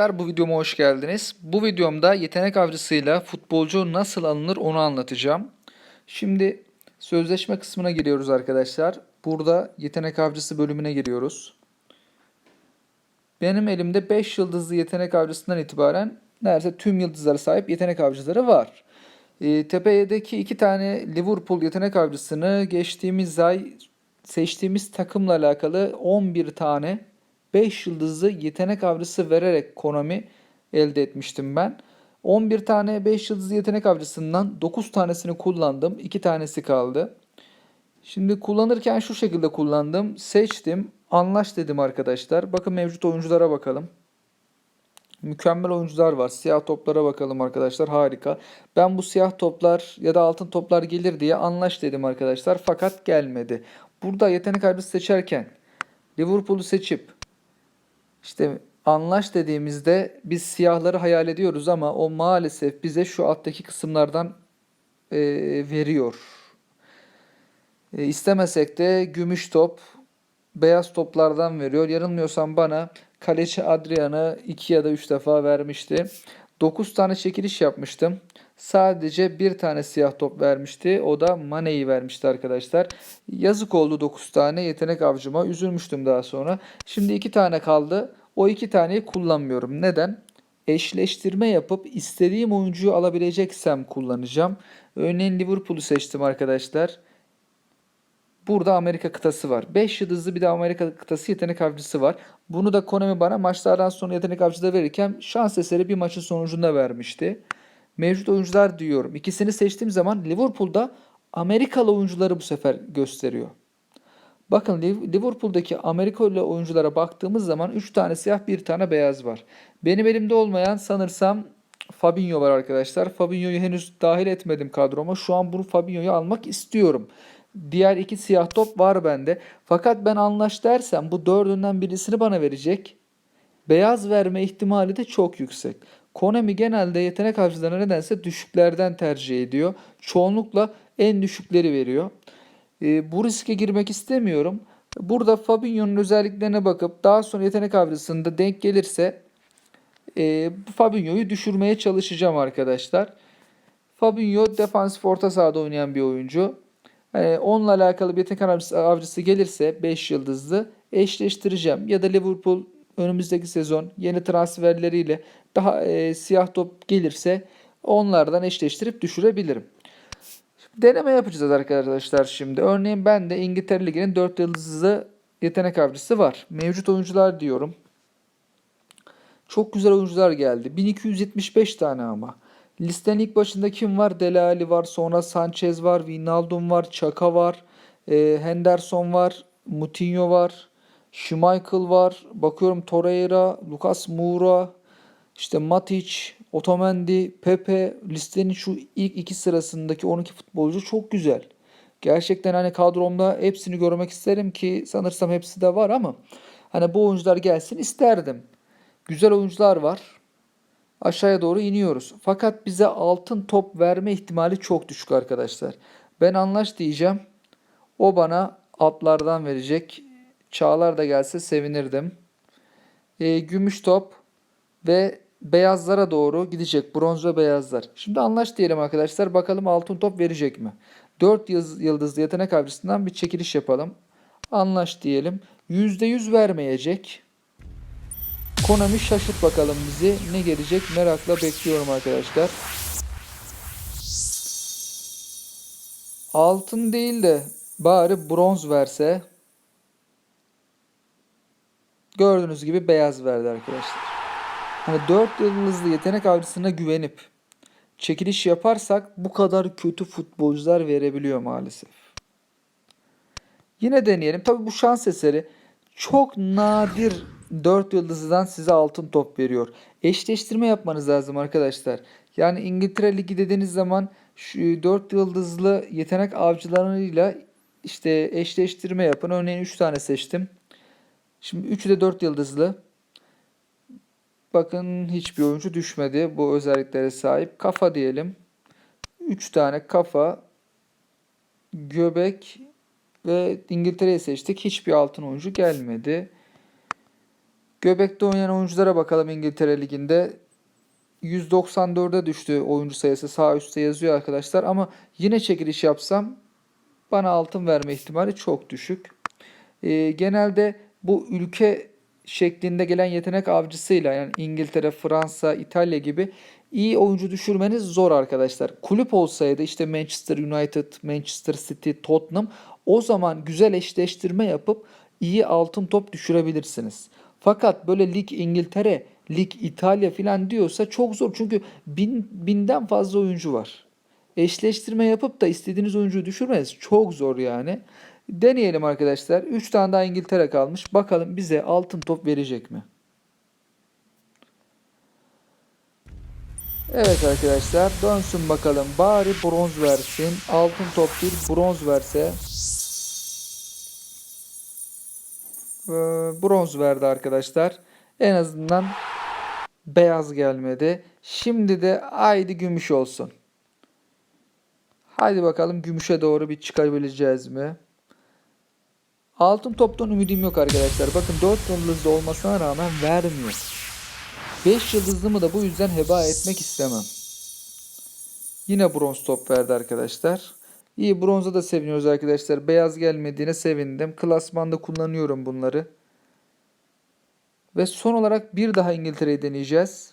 Bu videoma hoş geldiniz. Bu videomda yetenek avcısıyla futbolcu nasıl alınır onu anlatacağım. Şimdi sözleşme kısmına giriyoruz arkadaşlar. Burada yetenek avcısı bölümüne giriyoruz. Benim elimde 5 yıldızlı yetenek avcısından itibaren neredeyse tüm yıldızlara sahip yetenek avcıları var. E, tepedeki iki tane Liverpool yetenek avcısını geçtiğimiz ay seçtiğimiz takımla alakalı 11 tane 5 yıldızlı yetenek avcısı vererek Konami elde etmiştim ben. 11 tane 5 yıldızlı yetenek avcısından 9 tanesini kullandım. 2 tanesi kaldı. Şimdi kullanırken şu şekilde kullandım. Seçtim. Anlaş dedim arkadaşlar. Bakın mevcut oyunculara bakalım. Mükemmel oyuncular var. Siyah toplara bakalım arkadaşlar. Harika. Ben bu siyah toplar ya da altın toplar gelir diye anlaş dedim arkadaşlar. Fakat gelmedi. Burada yetenek avcısı seçerken Liverpool'u seçip işte anlaş dediğimizde biz siyahları hayal ediyoruz ama o maalesef bize şu alttaki kısımlardan e, veriyor. E, istemesek de gümüş top, beyaz toplardan veriyor. Yanılmıyorsam bana kaleci Adrian'ı 2 ya da 3 defa vermişti. 9 tane çekiliş yapmıştım. Sadece bir tane siyah top vermişti. O da Mane'yi vermişti arkadaşlar. Yazık oldu 9 tane yetenek avcıma. Üzülmüştüm daha sonra. Şimdi 2 tane kaldı. O 2 taneyi kullanmıyorum. Neden? Eşleştirme yapıp istediğim oyuncuyu alabileceksem kullanacağım. Örneğin Liverpool'u seçtim arkadaşlar. Burada Amerika kıtası var. 5 yıldızlı bir de Amerika kıtası yetenek avcısı var. Bunu da Konami bana maçlardan sonra yetenek avcıda verirken şans eseri bir maçın sonucunda vermişti. Mevcut oyuncular diyorum. İkisini seçtiğim zaman Liverpool'da Amerikalı oyuncuları bu sefer gösteriyor. Bakın Liv- Liverpool'daki Amerikalı oyunculara baktığımız zaman 3 tane siyah bir tane beyaz var. Benim elimde olmayan sanırsam Fabinho var arkadaşlar. Fabinho'yu henüz dahil etmedim kadroma. Şu an bunu Fabinho'yu almak istiyorum. Diğer iki siyah top var bende. Fakat ben anlaş dersem bu dördünden birisini bana verecek. Beyaz verme ihtimali de çok yüksek. Konami genelde yetenek avcılarına nedense düşüklerden tercih ediyor. Çoğunlukla en düşükleri veriyor. E, bu riske girmek istemiyorum. Burada Fabinho'nun özelliklerine bakıp daha sonra yetenek avcısında denk gelirse e, Fabinho'yu düşürmeye çalışacağım arkadaşlar. Fabinho defansif orta sahada oynayan bir oyuncu. Hani onunla alakalı bir yetenek avcısı gelirse 5 yıldızlı eşleştireceğim. Ya da Liverpool önümüzdeki sezon yeni transferleriyle daha e, siyah top gelirse onlardan eşleştirip düşürebilirim. Deneme yapacağız arkadaşlar şimdi. Örneğin ben de İngiltere Ligi'nin 4 yıldızlı yetenek avcısı var. Mevcut oyuncular diyorum. Çok güzel oyuncular geldi. 1275 tane ama. Listenin ilk başında kim var? Dele Alli var. Sonra Sanchez var. Wijnaldum var. Chaka var. e, Henderson var. Moutinho var. Schmeichel var. Bakıyorum Torreira, Lucas Moura, işte Matic, Otamendi, Pepe listenin şu ilk iki sırasındaki 12 futbolcu çok güzel. Gerçekten hani kadromda hepsini görmek isterim ki sanırsam hepsi de var ama hani bu oyuncular gelsin isterdim. Güzel oyuncular var. Aşağıya doğru iniyoruz. Fakat bize altın top verme ihtimali çok düşük arkadaşlar. Ben anlaş diyeceğim. O bana altlardan verecek. Çağlar da gelse sevinirdim. E, gümüş top ve beyazlara doğru gidecek. Bronz ve beyazlar. Şimdi anlaş diyelim arkadaşlar. Bakalım altın top verecek mi? 4 yıldızlı yetenek avcısından bir çekiliş yapalım. Anlaş diyelim. %100 vermeyecek. Konami şaşırt bakalım bizi. Ne gelecek merakla bekliyorum arkadaşlar. Altın değil de bari bronz verse. Gördüğünüz gibi beyaz verdi arkadaşlar. Hani 4 yıldızlı yetenek avcısına güvenip çekiliş yaparsak bu kadar kötü futbolcular verebiliyor maalesef. Yine deneyelim. Tabi bu şans eseri çok nadir 4 yıldızlıdan size altın top veriyor. Eşleştirme yapmanız lazım arkadaşlar. Yani İngiltere Ligi dediğiniz zaman şu 4 yıldızlı yetenek avcılarıyla işte eşleştirme yapın. Örneğin 3 tane seçtim. Şimdi 3'ü de 4 yıldızlı. Bakın hiçbir oyuncu düşmedi bu özelliklere sahip. Kafa diyelim. 3 tane kafa, göbek ve İngiltere'yi seçtik. Hiçbir altın oyuncu gelmedi. Göbekte oynayan oyunculara bakalım İngiltere Ligi'nde. 194'e düştü oyuncu sayısı sağ üstte yazıyor arkadaşlar ama yine çekiliş yapsam bana altın verme ihtimali çok düşük. Ee, genelde bu ülke şeklinde gelen yetenek avcısıyla yani İngiltere, Fransa, İtalya gibi iyi oyuncu düşürmeniz zor arkadaşlar. Kulüp olsaydı işte Manchester United, Manchester City, Tottenham o zaman güzel eşleştirme yapıp iyi altın top düşürebilirsiniz. Fakat böyle lig İngiltere, lig İtalya falan diyorsa çok zor. Çünkü bin, binden fazla oyuncu var. Eşleştirme yapıp da istediğiniz oyuncuyu düşürmeniz çok zor yani. Deneyelim arkadaşlar. 3 tane daha İngiltere kalmış. Bakalım bize altın top verecek mi? Evet arkadaşlar dönsün bakalım. Bari bronz versin. Altın top değil bronz verse. Ee, bronz verdi arkadaşlar. En azından beyaz gelmedi. Şimdi de haydi gümüş olsun. Haydi bakalım gümüşe doğru bir çıkabileceğiz mi? Altın toptan ümidim yok arkadaşlar. Bakın 4 yıldızlı olmasına rağmen vermiyor. 5 yıldızlımı da bu yüzden heba etmek istemem. Yine bronz top verdi arkadaşlar. İyi bronza da seviniyoruz arkadaşlar. Beyaz gelmediğine sevindim. Klasmanda kullanıyorum bunları. Ve son olarak bir daha İngiltere'yi deneyeceğiz.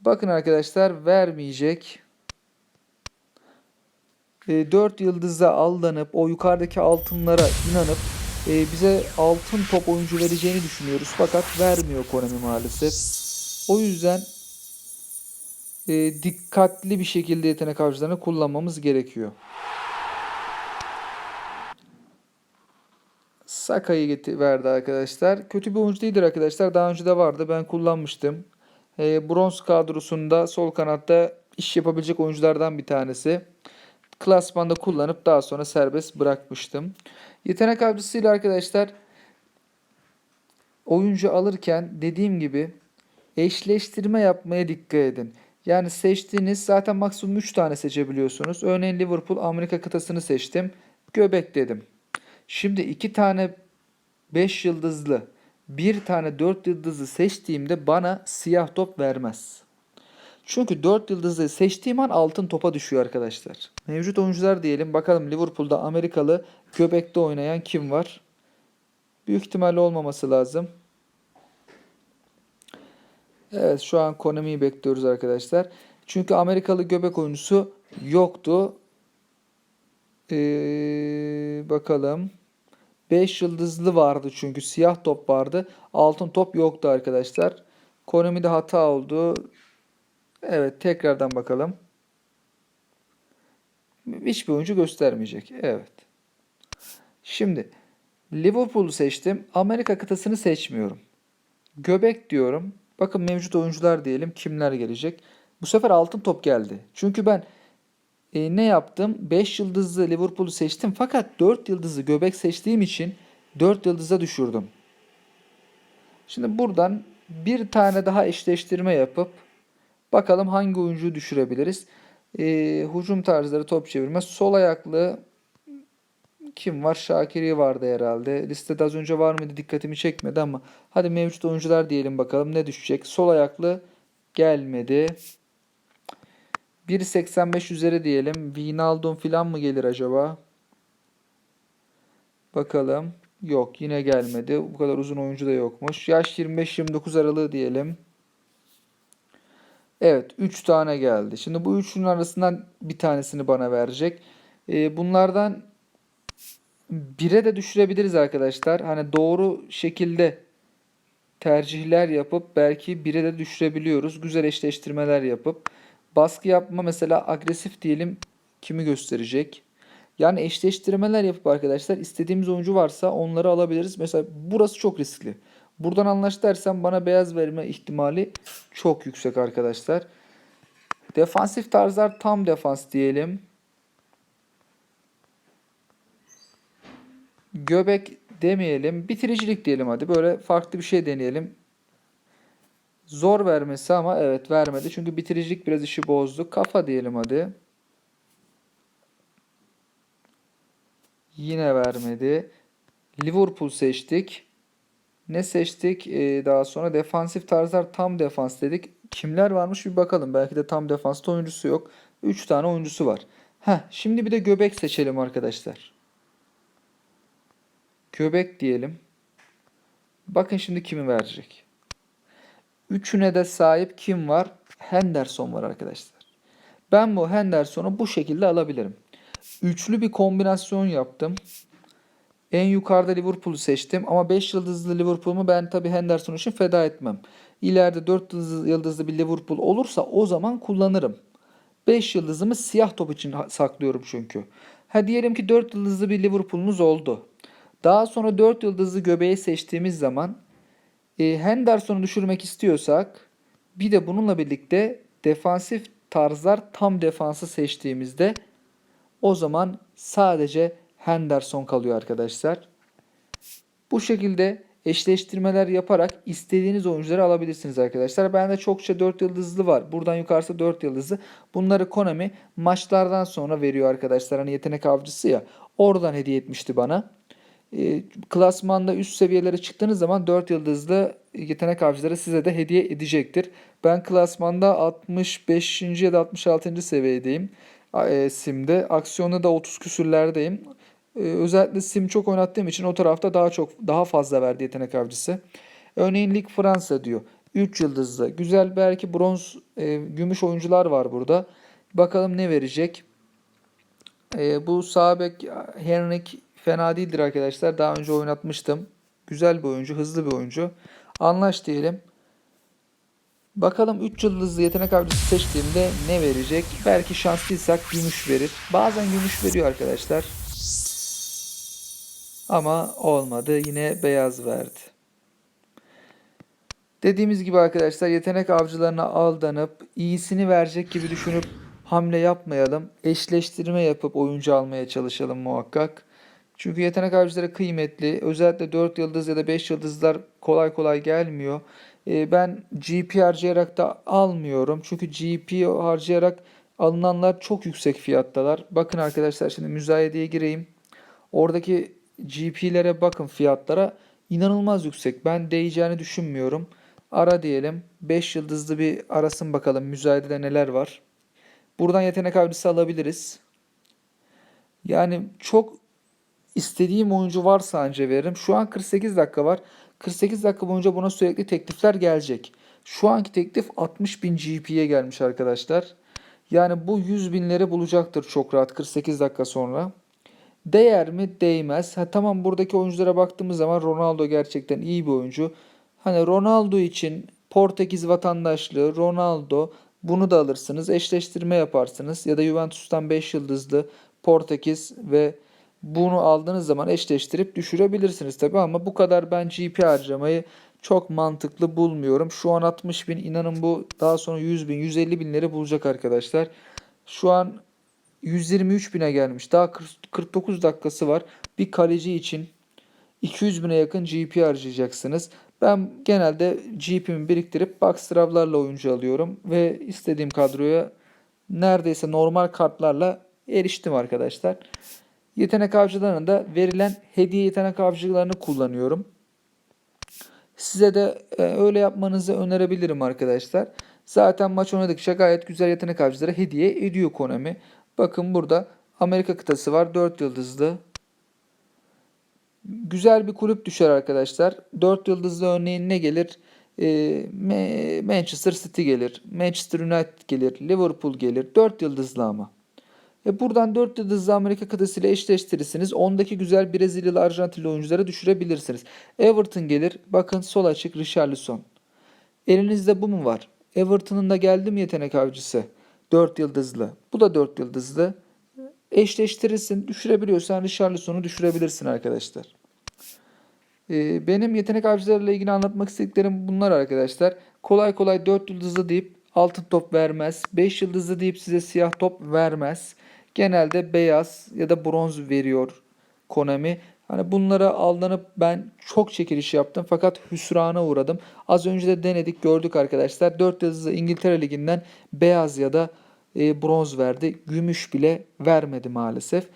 Bakın arkadaşlar vermeyecek. 4 e, yıldıza aldanıp o yukarıdaki altınlara inanıp e, bize altın top oyuncu vereceğini düşünüyoruz. Fakat vermiyor Konami maalesef. O yüzden e, dikkatli bir şekilde yetenek avcılarını kullanmamız gerekiyor. Saka'yı verdi arkadaşlar. Kötü bir oyuncu değildir arkadaşlar. Daha önce de vardı. Ben kullanmıştım. E, bronz kadrosunda sol kanatta iş yapabilecek oyunculardan bir tanesi. Klasmanda kullanıp daha sonra serbest bırakmıştım. Yetenek avcısıyla arkadaşlar oyuncu alırken dediğim gibi eşleştirme yapmaya dikkat edin. Yani seçtiğiniz zaten maksimum 3 tane seçebiliyorsunuz. Örneğin Liverpool Amerika kıtasını seçtim. Göbek dedim. Şimdi 2 tane 5 yıldızlı, bir tane 4 yıldızlı seçtiğimde bana siyah top vermez. Çünkü 4 yıldızlı seçtiğim an altın topa düşüyor arkadaşlar. Mevcut oyuncular diyelim. Bakalım Liverpool'da Amerikalı göbekte oynayan kim var? Büyük ihtimalle olmaması lazım. Evet şu an Konami'yi bekliyoruz arkadaşlar. Çünkü Amerikalı göbek oyuncusu yoktu. Ee, bakalım. 5 yıldızlı vardı çünkü siyah top vardı. Altın top yoktu arkadaşlar. Konami'de hata oldu. Evet tekrardan bakalım. Hiçbir oyuncu göstermeyecek. Evet. Şimdi Liverpool'u seçtim. Amerika kıtasını seçmiyorum. Göbek diyorum. Bakın mevcut oyuncular diyelim. Kimler gelecek? Bu sefer altın top geldi. Çünkü ben e, ne yaptım? 5 yıldızlı Liverpool'u seçtim. Fakat 4 yıldızlı göbek seçtiğim için 4 yıldıza düşürdüm. Şimdi buradan bir tane daha eşleştirme yapıp bakalım hangi oyuncuyu düşürebiliriz. E, hücum tarzları top çevirme. Sol ayaklı kim var? Şakiri vardı herhalde. Listede az önce var mıydı dikkatimi çekmedi ama hadi mevcut oyuncular diyelim bakalım ne düşecek. Sol ayaklı gelmedi. 1.85 üzeri diyelim. Wijnaldum falan mı gelir acaba? Bakalım. Yok yine gelmedi. Bu kadar uzun oyuncu da yokmuş. Yaş 25-29 aralığı diyelim. Evet 3 tane geldi. Şimdi bu üçünün arasından bir tanesini bana verecek. Ee, bunlardan bire de düşürebiliriz arkadaşlar. Hani doğru şekilde tercihler yapıp belki bire de düşürebiliyoruz. Güzel eşleştirmeler yapıp. Baskı yapma mesela agresif diyelim kimi gösterecek? Yani eşleştirmeler yapıp arkadaşlar istediğimiz oyuncu varsa onları alabiliriz. Mesela burası çok riskli. Buradan anlaş dersen bana beyaz verme ihtimali çok yüksek arkadaşlar. Defansif tarzlar tam defans diyelim. Göbek demeyelim. Bitiricilik diyelim hadi. Böyle farklı bir şey deneyelim. Zor vermesi ama evet vermedi. Çünkü bitiricilik biraz işi bozdu. Kafa diyelim hadi. Yine vermedi. Liverpool seçtik. Ne seçtik? Ee, daha sonra defansif tarzlar tam defans dedik. Kimler varmış bir bakalım. Belki de tam defansta oyuncusu yok. 3 tane oyuncusu var. Heh, şimdi bir de göbek seçelim arkadaşlar. Göbek diyelim. Bakın şimdi kimi verecek. Üçüne de sahip kim var? Henderson var arkadaşlar. Ben bu Henderson'u bu şekilde alabilirim. Üçlü bir kombinasyon yaptım. En yukarıda Liverpool'u seçtim ama 5 yıldızlı Liverpool'umu ben tabii Henderson için feda etmem. İleride 4 yıldızlı, bir Liverpool olursa o zaman kullanırım. 5 yıldızımı siyah top için saklıyorum çünkü. Ha diyelim ki 4 yıldızlı bir Liverpool'unuz oldu. Daha sonra 4 yıldızlı göbeği seçtiğimiz zaman e, Henderson'u düşürmek istiyorsak bir de bununla birlikte defansif tarzlar tam defansı seçtiğimizde o zaman sadece Henderson kalıyor arkadaşlar. Bu şekilde eşleştirmeler yaparak istediğiniz oyuncuları alabilirsiniz arkadaşlar. Bende çokça 4 yıldızlı var. Buradan yukarısı 4 yıldızlı. Bunları Konami maçlardan sonra veriyor arkadaşlar. Hani yetenek avcısı ya. Oradan hediye etmişti bana. E, klasmanda üst seviyelere çıktığınız zaman 4 yıldızlı yetenek avcıları size de hediye edecektir. Ben klasmanda 65. ya da 66. seviyedeyim. E, simde. Aksiyonda da 30 küsürlerdeyim. E, özellikle sim çok oynattığım için o tarafta daha çok daha fazla verdi yetenek avcısı. Örneğin Lig Fransa diyor. 3 yıldızlı. Güzel belki bronz, e, gümüş oyuncular var burada. Bakalım ne verecek. E, bu sağ bek Henrik fena değildir arkadaşlar. Daha önce oynatmıştım. Güzel bir oyuncu, hızlı bir oyuncu. Anlaş diyelim. Bakalım 3 yıldızlı yetenek avcısı seçtiğimde ne verecek? Belki şanslıysak gümüş verir. Bazen gümüş veriyor arkadaşlar. Ama olmadı. Yine beyaz verdi. Dediğimiz gibi arkadaşlar yetenek avcılarına aldanıp iyisini verecek gibi düşünüp hamle yapmayalım. Eşleştirme yapıp oyuncu almaya çalışalım muhakkak. Çünkü yetenek avcıları kıymetli. Özellikle 4 yıldız ya da 5 yıldızlar kolay kolay gelmiyor. Ee, Ben GP harcayarak da almıyorum. Çünkü GP harcayarak alınanlar çok yüksek fiyattalar. Bakın arkadaşlar şimdi müzayedeye gireyim. Oradaki GP'lere bakın fiyatlara. inanılmaz yüksek. Ben değeceğini düşünmüyorum. Ara diyelim. 5 yıldızlı bir arasın bakalım müzayedede neler var. Buradan yetenek avcısı alabiliriz. Yani çok istediğim oyuncu varsa anca veririm. Şu an 48 dakika var. 48 dakika boyunca buna sürekli teklifler gelecek. Şu anki teklif 60 bin GP'ye gelmiş arkadaşlar. Yani bu 100 binleri bulacaktır çok rahat 48 dakika sonra. Değer mi? Değmez. Ha, tamam buradaki oyunculara baktığımız zaman Ronaldo gerçekten iyi bir oyuncu. Hani Ronaldo için Portekiz vatandaşlığı, Ronaldo bunu da alırsınız. Eşleştirme yaparsınız. Ya da Juventus'tan 5 yıldızlı Portekiz ve bunu aldığınız zaman eşleştirip düşürebilirsiniz tabii ama bu kadar ben GP harcamayı çok mantıklı bulmuyorum. Şu an 60 bin inanın bu daha sonra 100 bin 150 binleri bulacak arkadaşlar. Şu an 123 bine gelmiş. Daha 40 49 dakikası var. Bir kaleci için 200 bine yakın GP harcayacaksınız. Ben genelde GP'mi biriktirip box trav'larla oyuncu alıyorum ve istediğim kadroya neredeyse normal kartlarla eriştim arkadaşlar. Yetenek avcılarına da verilen hediye yetenek avcılarını kullanıyorum. Size de e, öyle yapmanızı önerebilirim arkadaşlar. Zaten maç oynadıkça gayet güzel yetenek avcıları hediye ediyor Konami. Bakın burada Amerika kıtası var 4 yıldızlı. Güzel bir kulüp düşer arkadaşlar. 4 yıldızlı örneğin ne gelir? E, Manchester City gelir. Manchester United gelir. Liverpool gelir. 4 yıldızlı ama. E buradan 4 yıldızlı Amerika kıtası ile eşleştirirsiniz. Ondaki güzel Brezilyalı Arjantinli oyuncuları düşürebilirsiniz. Everton gelir. Bakın sol açık Richarlison. Elinizde bu mu var? Everton'un da geldi mi yetenek avcısı? 4 yıldızlı. Bu da 4 yıldızlı. Eşleştirirsin. Düşürebiliyorsan Richarlison'u düşürebilirsin arkadaşlar. Ee, benim yetenek avcılarıyla ilgili anlatmak istediklerim bunlar arkadaşlar. Kolay kolay 4 yıldızlı deyip altın top vermez. 5 yıldızlı deyip size siyah top vermez. Genelde beyaz ya da bronz veriyor Konami. Hani bunlara aldanıp ben çok çekiliş yaptım fakat hüsrana uğradım. Az önce de denedik gördük arkadaşlar. 4 yıldızlı İngiltere Ligi'nden beyaz ya da e, bronz verdi. Gümüş bile vermedi maalesef.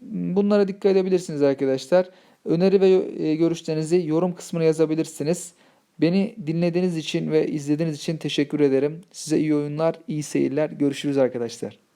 Bunlara dikkat edebilirsiniz arkadaşlar. Öneri ve e, görüşlerinizi yorum kısmına yazabilirsiniz. Beni dinlediğiniz için ve izlediğiniz için teşekkür ederim. Size iyi oyunlar, iyi seyirler. Görüşürüz arkadaşlar.